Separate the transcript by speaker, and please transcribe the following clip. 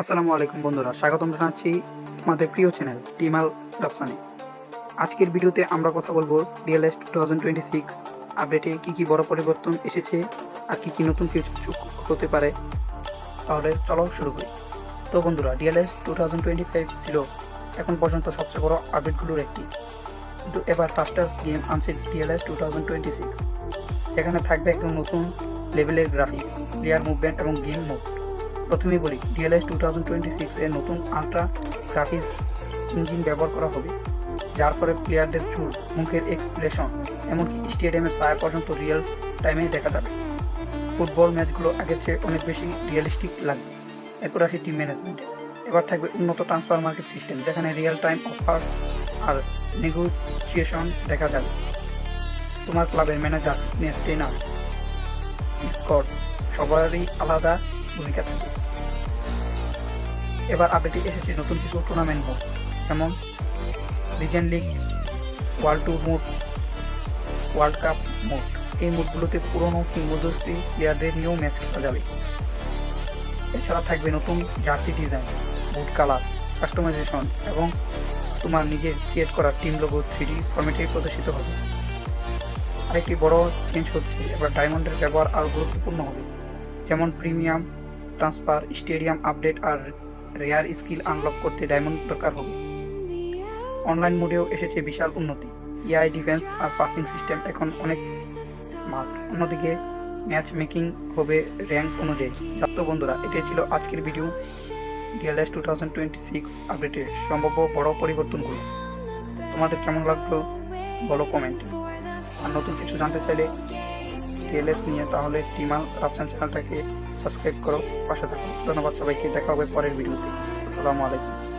Speaker 1: আসসালামু আলাইকুম বন্ধুরা, স্বাগতম জানাচ্ছি আমাদের প্রিয় চ্যানেল টিমাল রাফসানে। আজকের ভিডিওতে আমরা কথা বলব real DLS two thousand twenty six আপডেটে কী কী বড় পরিবর্তন এসেছে আর কী কী নতুন যোগ হতে পারে। তাহলে চলো শুরু করি। তো বন্ধুরা DLS two thousand twenty five ছিল এখন পর্যন্ত সবচেয়ে বড় আপডেটগুলোর একটি। কিন্তু এবার ফাস্টার্স গেম আনছে DLS two thousand twenty six, যেখানে থাকবে একদম নতুন লেভেলের গ্রাফিক্স প্লেয়ার মুভমেন্ট এবং গেম মোড প্রথমেই বলি DLS two thousand twenty six নতুন আলট্রা গ্রাফিক্স ইঞ্জিন ব্যবহার করা হবে, যার ফলে প্লেয়ারদের চুল, মুখের এক্সপ্রেশন এমনকি স্টেডিয়ামের ছায়া পর্যন্ত রিয়েল টাইমে দেখা যাবে। ফুটবল ম্যাচগুলো আগের চেয়ে অনেক বেশি রিয়েলিস্টিক লাগবে, এরপর আসি টিম ম্যানেজমেন্টে এবার থাকবে উন্নত ট্রান্সফার মার্কেট সিস্টেম যেখানে রিয়েল টাইম অফার আর নেগোসিয়েশন দেখা যাবে। তোমার ক্লাবের ম্যানেজার ফিটনেস ট্রেনার স্কট সবারই আলাদা ভূমিকা থাকে এবার আপডেটে এসেছে নতুন কিছু টুর্নামেন্ট মোড যেমন legend league world tour mode world cup mode এই মোডগুলোতে পুরনো কিংবদন্তি প্লেয়ারদের নিয়েও ম্যাচ খেলা যাবে। এছাড়া থাকবে নতুন jersey design boot colour customisation এবং তোমার নিজের ক্রিয়েট করা টিম লোগো থ্রি ফর্মেটে প্রদর্শিত হবে। আরেকটি বড় চেঞ্জ হচ্ছে, এবার ডায়মন্ডের ব্যবহার আরও গুরুত্বপূর্ণ হবে। যেমন প্রিমিয়াম ট্রান্সফার স্টেডিয়াম আপডেট আর রেয়ার স্কিল আনলক করতে ডায়মন্ড দরকার হবে। অনলাইন মোডেও এসেছে বিশাল উন্নতি। এআই, ডিফেন্স আর পাসিং সিস্টেম এখন অনেক স্মার্ট। অন্যদিকে ম্যাচ মেকিং হবে র্যাঙ্ক অনুযায়ী। তো বন্ধুরা, এটাই ছিল আজকের video. DLS two thousand twenty six আপডেটের সম্ভাব্য বড় পরিবর্তনগুলো। তোমাদের কেমন লাগল? বলো কমেন্ট আর নতুন কিছু জানতে চাইলে ডিএলএস নিয়ে, তাহলে টিমাল রাফসান চ্যানেলটাকে সাবস্ক্রাইব করো, পাশে থাকো। ধন্যবাদ সবাইকে, দেখা হবে পরের ভিডিওতে। আসসালামু আলাইকুম।